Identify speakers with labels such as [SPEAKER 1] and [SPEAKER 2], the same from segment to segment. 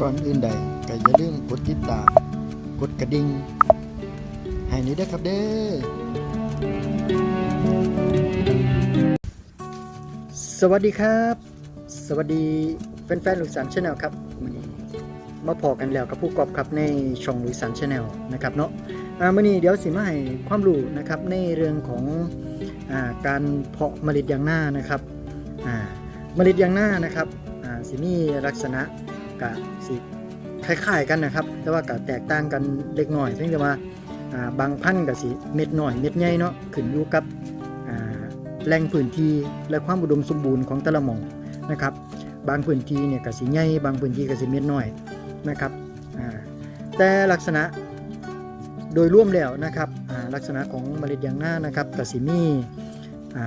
[SPEAKER 1] ก่อนอื่นใดก็อย่าลืมกดติดตาม กดกระดิ่งให้นี้ด้วยครับเด้อสวัสดีครับ สวัสดีแฟนๆลุยสันชาแนลครับวันนี้มาพอกันแล้วกับผู้กอบครับในช่องลุยสันชาแนลนะครับเนาะอ่ามื่อนี้เดี๋ยวสิมาให้ความรู้นะครับในเรื่องของอ่าการเพาะเมล็ดยางหน้านะครับอ่าเมล็ดยางหน้านะครับอ่าสิมีลักษณะ กะสิคล้ายๆกันนะครับ แต่ว่าก็แตกต่างกันเล็กน้อยเพียงแต่ว่าบางพันธุ์ก็สิเม็ดหน้อยเม็ดใหญ่เนาะขึ้นอยู่กับแหล่งพื้นที่และความอุดมสมบูรณ์ของแต่ละหม่องนะครับ บางพื้นที่เนี่ยก็สิใหญ่บางพื้นที่ก็สิเม็ดน้อยนะครับแต่ลักษณะโดยรวมแล้วนะครับลักษณะของเมล็ดยางหน้านะครับก็สิมีอ่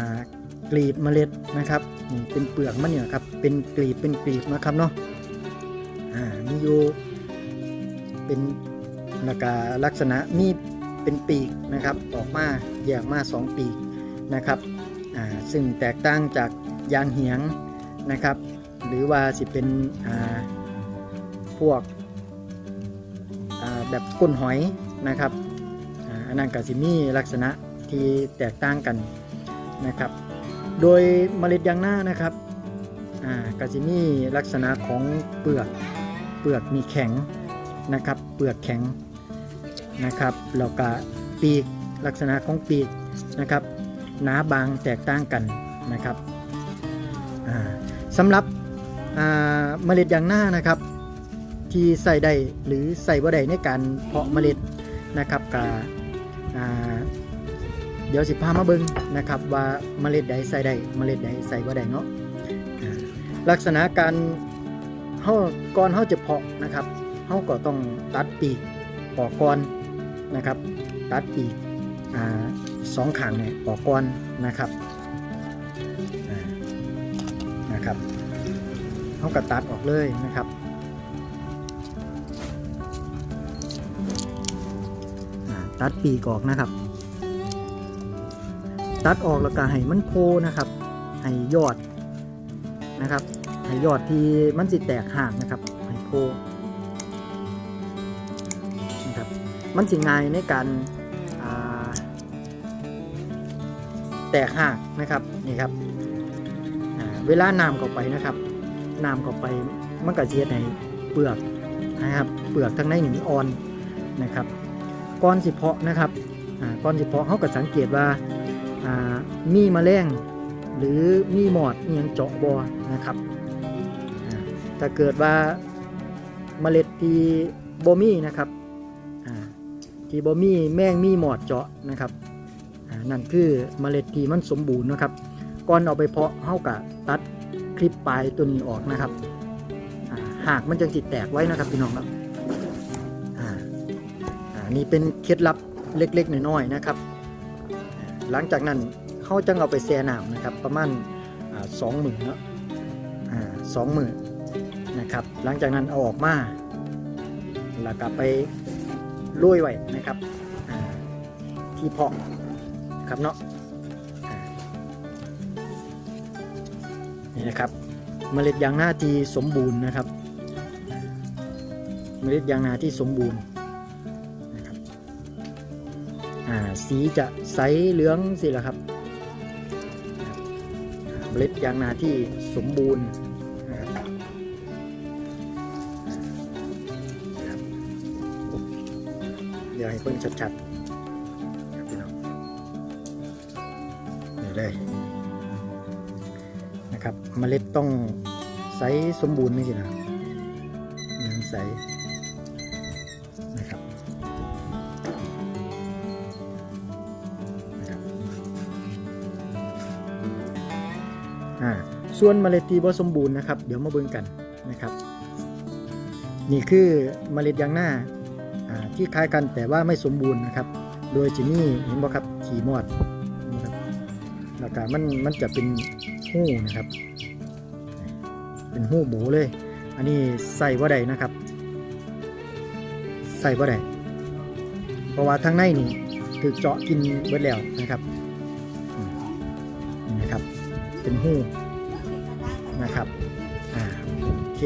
[SPEAKER 1] กลีบเมล็ดนะครับนี่เป็นเปลือกมันเนี่ยครับเป็นกลีบเป็นกลีบนะครับเนาะ อ่ามีอยู่เป็นแล้วก็ลักษณะมีเป็นปีกนะครับออกมาแยกมาสองปีกนะครับอ่าซึ่งแตกต่างจากยางเหียงนะครับ หรือว่าสิเป็นอ่าพวกอ่าแบบก้นหอยนะครับอ่าอันนั้นก็สิมีลักษณะที่แตกต่างกันนะครับ โดยเมล็ดยางหน้านะครับ อ่าก็สิมีลักษณะของเปลือกเปลือกมีแข็งนะครับเปลือกแข็งนะครับแล้วก็ปีกลักษณะของปีกนะครับหนาบางแตกต่างกันนะครับอ่าสำหรับเมล็ดยางหน้านะครับ ที่ใส่ได้หรือใส่บ่ได้ในการเพาะเมล็ดนะครับกอ่าเดี๋ยวสิพามาเบิ่งนะครับว่าเมล็ดใดใส่ได้เมล็ดใดใส่บ่ได้เนาะ ลักษณะการเฮาก่อนเฮาจะเพาะนะครับเฮาก็ต้องตัดปีกออกก่อนนะครับ ตัดปีกอ่าสองขางเนี่ยออกก่อนนะครับนะครับเขาก็ตัดออกเลยนะครับตัดปีกออกนะครับ ตัดออกแล้วก็ให้มันโพนะครับ ให้ยอดนะครับ ให้ยอดที่มันสิแตกห่างนะครับให้โพนะครับมันสิง่ายในการแตกหักนะครับนี่ครับเวลาน้ำเข้าไปนะครับน้ำเข้าไปมันก็เสียในเปลือกนะครับเปลือกทั้งในหนึ่งอ่อนนะครับก้อนสิเพาะนะครับก้อนสิเพาะเขาก็สังเกตว่าอ่ามีแมลงหรือมีหมอดอหยังเจาะบอนะครับ ถ้าเกิดว่าเมล็ดที่บมีนะครับที่บมีแมงมีหมอดเจาะนะครับนั่นคือเมล็ดที่มันสมบูรณ์นะครับ ก่อนเอาไปเพาะเฮากะตัดคลิปปลายตัวนี้ออกนะครับหากมันจังสิแตกไว้นะครับพี่น้องครับอ่าอ่านี่เป็นเคล็ดลับเล็กๆน้อยๆนะครับ หลังจากนั้นเขาจังเอาไปแช่น้ำนะครับ ประมาณสองหมื่นเนาะสองหมื่น นะครับ หลังจากนั้นเอาออกมา แล้วก็ไปโรยไว้นะครับที่เพาะครับเนาะนี่นะครับ เมล็ดยางนาที่สมบูรณ์นะครับ เมล็ดยางนาที่สมบูรณ์นะครับสีจะใสเหลืองสิละครับ เมล็ดยางนาที่สมบูรณ์ ยวให้เพิ่งชัดๆครับพี่น้องนี่เลยนะครับเมล็ดต้องใสสมบูรณ์ไม่ใช่นะครับยังใสนะครับนะครับอ่าส่วนเมล็ดที่บ่สมบูรณ์นะครับ เดี๋ยวมาเบิ่งกันนะครับ นี่คือเมล็ดยางหน้า ที่คล้ายกันแต่ว่าไม่สมบูรณ์นะครับ โดยจินี่เห็นบ่ครับขี่มอดนะครับแล้วก็มันมันจะเป็นหู้นะครับ เป็นหู้หมูเลย อันนี้ใส่ว่าใดนะครับ ใส่ว่าใดเพราะว่าทางในนี่คือเจาะกินเบิดแล้วนะครับนี่นะครับ เป็นหู้นะครับอ่าโอเค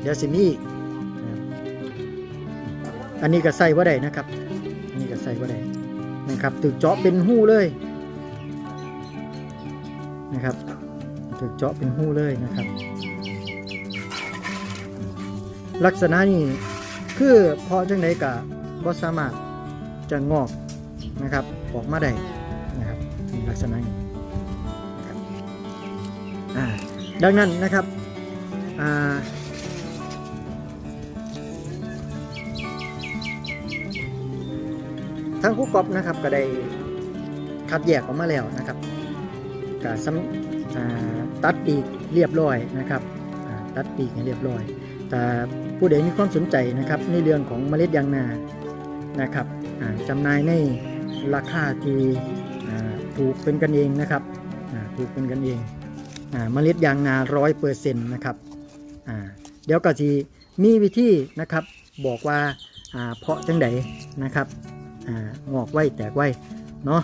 [SPEAKER 1] เดี๋ยวสิมีอีกนะครับ อันนี้ก็ใส่ว่าได้นะครับ อันนี้ก็ใส่ว่าได้นะครับถึกเจาะเป็นหู้เลยนะครับถึกเจาะเป็นหู้เลยนะครับ ลักษณะนี้คือพอจังไดกะบ่สามารถจะงอกนะครับออกมาได้นะครับลักษณะนี้นะครับดังนั้นนะครับ ทางผู้กอบนะครับก็ได้คัดแยกออกมาแล้วนะครับก็ตัดปีกเรียบร้อยนะครับตัดปีกให้เรียบร้อย แต่ผู้ใดมีความสนใจนะครับในเรื่องของเมล็ดยางนานะครับจำหน่ายในราคาที่ถูกเป็นกันเองนะครับถูกเป็นกันเองอ่าเมล็ดยางนาร้อยเปอร์เซ็นต์นะครับเดี๋ยวก็จะมีวิธีนะครับบอกว่าอ่าเพาะจังไดนะครับ อ่างอกไว้แตกไว้เนาะ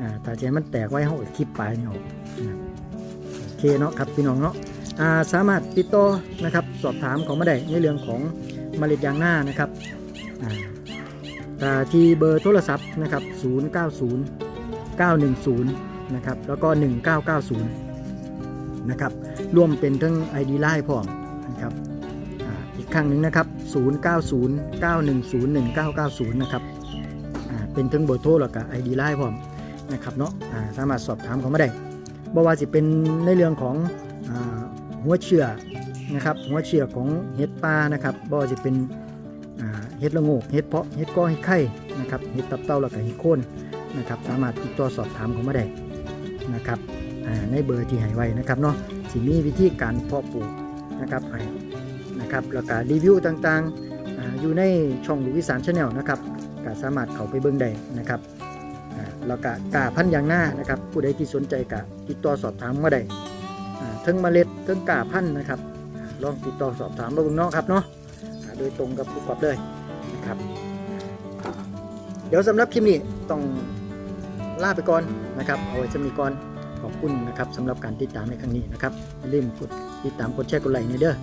[SPEAKER 1] อ่าถ้าจะให้มันแตกไว้เขาก็คลิปปลายนี่ออกนะโอเคเนาะครับพี่น้องเนาะอ่าสามารถติดต่อนะครับสอบถามเขามาได้ในเรื่องของเมล็ดยางหน้านะครับอ่าแต่ที่เบอร์โทรศัพท์นะครับ 090 910 นะครับ แล้วก็ 1990 นะครับ รวมเป็นทั้ง ID Line พร้อมนะครับอ่าอีกครั้งหนึ่งนะครับ 090 910 1990 นะครับ เป็นทั้งเบอร์โทรแล้วก็ ID Line พร้อมนะครับเนาะสามารถสอบถามเขามาได้บ่ว่าสิเป็นในเรื่องของอหัวเชื่อนะครับหัวเชื่อของเห็ดปลานะครับบ่ว่าจะเป็นเห็ดละงกเห็ดเพาะเห็ดก้อเห็ดไข่นะครับเห็ดตับเต้าแล้วก็เห็ดโคนนะครับสามารถติดต่อสอบถามเขามาได้นะครับในเบอร์ที่ให้ไว้นะครับเนาะสิมีวิธีการเพาะปลูกนะครับให้นะครับแล้วก็รีวิวต่างๆอ่าอยู่ในช่องลูกวิสานชาแนลนะครับ ก็สามารถเข้าไปเบิ่งได้นะครับแล้วก็กาพันธุ์ยางหน้านะครับ ผู้ใดที่สนใจก็ติดต่อสอบถามมาได้ทั้งเมล็ดทั้งกาพันธุ์นะครับลองติดต่อสอบถามมาเบิ่งเนาะครับเนาะโดยตรงกับผู้ประกอบเลยนะครับเดี๋ยวสำหรับคลิปนี้ต้องลาไปก่อนนะครับ เอาไว้จะมีก่อนขอบคุณนะครับสำหรับการติดตามในครั้งนี้นะครับอย่าลืมกดติดตามกดแชร์กดไลค์ในเด้อ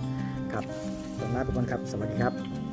[SPEAKER 1] ครับต้องลาไปก่อนครับ สวัสดีครับ